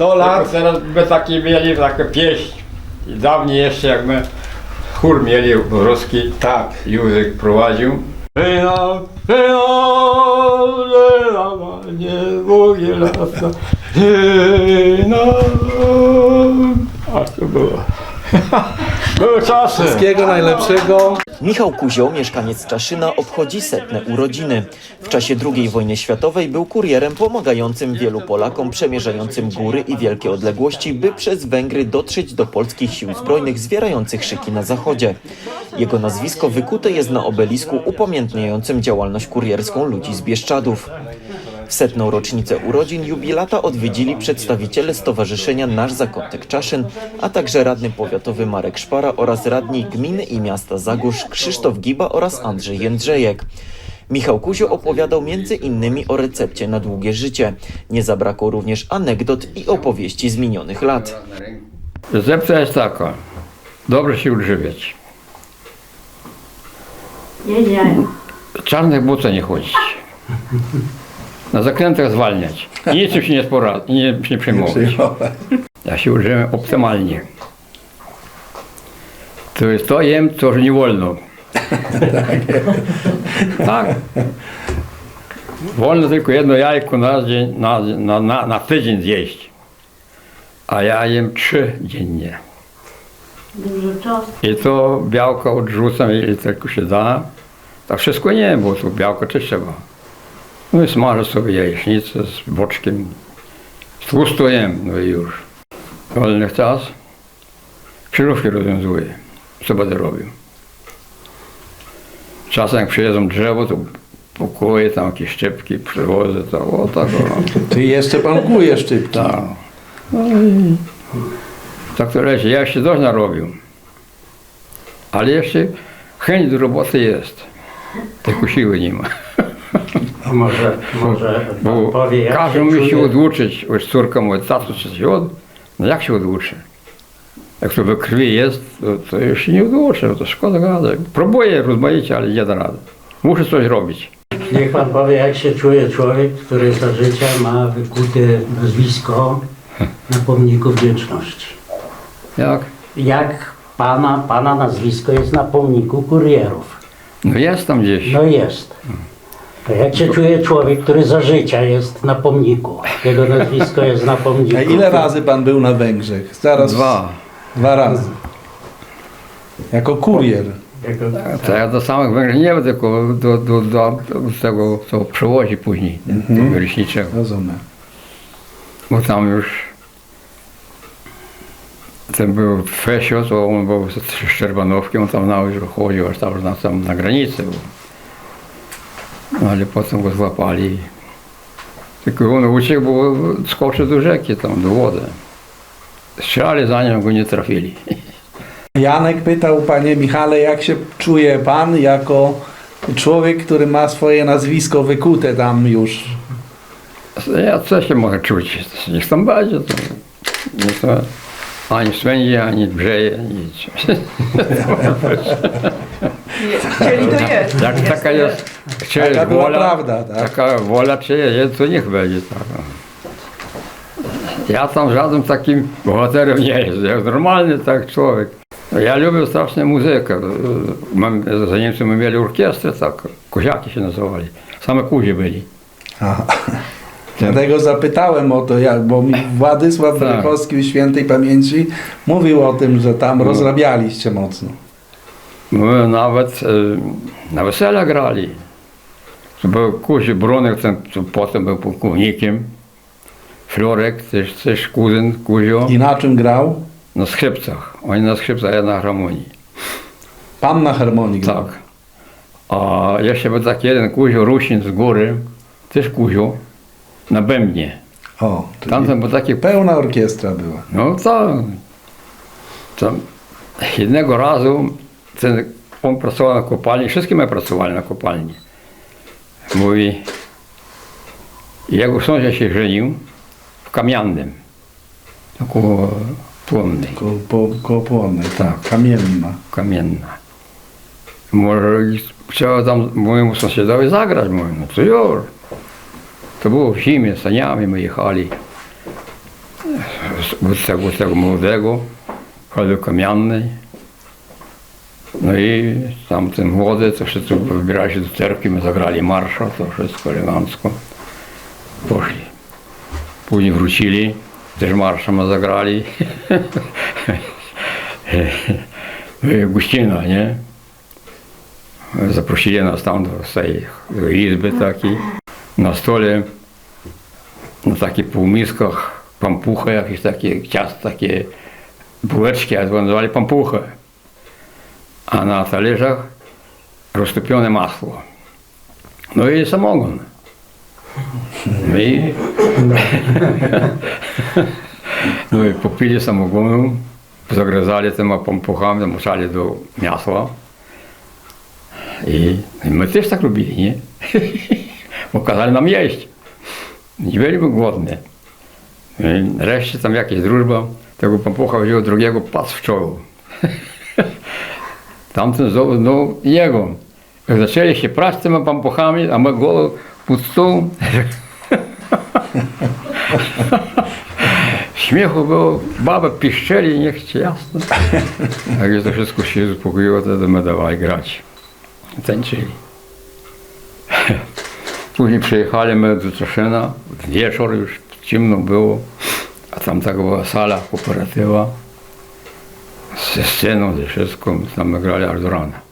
100 lat. Teraz by taki mieli takie pieśń. I dawniej jeszcze jak my chór mieli ruski, Tak. Józek prowadził. Wyna, wyna, wyna, nie boję lata, wyna. A to było. Były czasy. Wszystkiego najlepszego. Michał Kuzioł, mieszkaniec Czaszyna, obchodzi setne urodziny. W czasie II wojny światowej był kurierem pomagającym wielu Polakom przemierzającym góry i wielkie odległości, by przez Węgry dotrzeć do polskich sił zbrojnych zwierających szyki na zachodzie. Jego nazwisko wykute jest na obelisku upamiętniającym działalność kurierską ludzi z Bieszczadów. W setną rocznicę urodzin jubilata odwiedzili przedstawiciele Stowarzyszenia Nasz Zakątek Czaszyn, a także radny powiatowy Marek Szpara oraz radni gminy i miasta Zagórz Krzysztof Giba oraz Andrzej Jędrzejek. Michał Kuzio opowiadał między innymi o recepcie na długie życie. Nie zabrakło również anegdot i opowieści z minionych lat. Recepta jest taka. Dobrze się odżywiać. Czarnych butach nie chodzić. Na zakrętach zwalniać. I niczym się nie, spora, nie, nie przejmować. Ja się użyłem optymalnie. To jest to jem, co że nie wolno. tak. Wolno tylko jedno jajko na, dzień, na, na, na, na tydzień zjeść. A ja jem trzy dziennie. Dużo czasu. I to białko odrzucam, ile tylko się da. Tak wszystko nie, bo to białko też trzeba. No i smażę sobie jajecznicę z boczkiem. Jem, no i już. Wolny czas. Krzyżówki rozwiązuję. Co będę robił. Czasem jak przyjeżdżam drzewo, to pokoję tam jakieś szczypki, przywożę, to o tak o. Ty jeszcze pan kuje szczypki. Tak. No i tak to leci. Ja jeszcze dość narobił. Ale jeszcze chęć do roboty jest. Tylko siły nie ma. A może, może pan Bo powie, jak każdy się musi się czuje? oduczyć. Już córka mówi, tato, czy się od... No jak się oduczy? Jak to we krwi jest, to, to już się nie oduczy, to szkoda gadać. Próbuję rozmaicie, ale nie da rady. Muszę coś robić. Niech pan powie, jak się czuje człowiek, który za życia ma wykute nazwisko na pomniku wdzięczności. Jak? Jak pana, pana nazwisko jest na pomniku kurierów? No jest tam gdzieś. No jest. Jak się czuje człowiek, który za życia jest na pomniku? Jego nazwisko jest na pomniku. A ile razy pan był na Węgrzech? Zaraz. Dwa. Dwa razy. Jako kurier. To ja do samych Węgier nie wiem, tylko do, do, do, do tego, co przewozi później, tego leśniczego. Rozumiem. Bo tam już ten był Fesio, to on był z Szczerbanówki, on tam na już chodził, aż tam na, tam na granicę był. No, ale potem go złapali. Tylko on uciekł, bo skoczył do rzeki, tam do wody. Strzelali za nim, go nie trafili. Janek pytał, panie Michale, jak się czuje pan jako człowiek, który ma swoje nazwisko wykute tam już. Ja co się mogę czuć? Niech tam będzie. To, nie to ani swędzi, ani brzeje, nic. Chcieli to jest. Jak taka jest, czy Taka była wola, prawda, tak? taka wola, to niech będzie tak. no. Ja tam żadnym takim bohaterem nie jestem, jak normalny tak człowiek. Ja lubię strasznie muzykę. Mam, za Niemcy my mieli orkiestrę, tak, koziaki się nazywali. Same kuzie byli. Aha. Dlatego zapytałem o to, jak, bo mi Władysław Tak. Wyrykowski w świętej pamięci mówił o tym, że tam rozrabialiście mocno. My nawet e, na wesela grali. Był Kuzi Brunek, ten potem był pułkownikiem. Florek, też, też kuzyn Kuzio, I na czym grał? na skrzypcach. Oni na skrzypcach, ja na harmonii. Pan na harmonii grał. Tak. A jeszcze był taki jeden Kuzio Rusin z góry, też Kuzio, na bębnie. O, Tamten był taki pełna orkiestra była. No tak. Tam jednego razu ten, on pracował na kopalni, wszystkie my pracowali na kopalni. Mówi, jego sąsiad się żenił w kamiennym, koło płonnej, Ko, po, koło płonnej, tak. Kamienna. kamienna. Może chciał tam mojemu sąsiadowi zagrać, mówię, no to już. To było w zimie, saniami my jechali. z tego, z tego młodego, hali kamiennej. No i tamten młody, to wszyscy wybierali się do cerkwi, my zagrali marsza, to wszystko elegancko. Poszli. Później wrócili, też marsza my zagrali. No Guścina, nie? Zaprosili nas tam do tej do izby takiej. Na stole na takich półmiskach pampuchy, jakieś takie ciasto, takie bułeczki, a to nazywali. A na talerzach roztopione masło. No i samogon. No i, no i popili samogonu, zagryzali tymi pampuchami, musieli do miasła. I, I my też tak robili, nie? Bo kazali nam jeść. Nie byliśmy głodni. I Wreszcie tam jakaś drużba tego pampucha wziął drugiego, pas w czoło. Tamten znowu, no jego. Jak zaczęli się prać tymi pampuchami, a my głowę pod stół. Śmiechu było, baba piszczeli, niech ci jasno. Jak to wszystko się uspokoiło, wtedy my dawali grać. Tańczyli. Później przyjechali do Czeszyna, wieczór już ciemno było, a tam taka była sala kooperatywa ze sceną, ze wszystkim, tam grali aż do.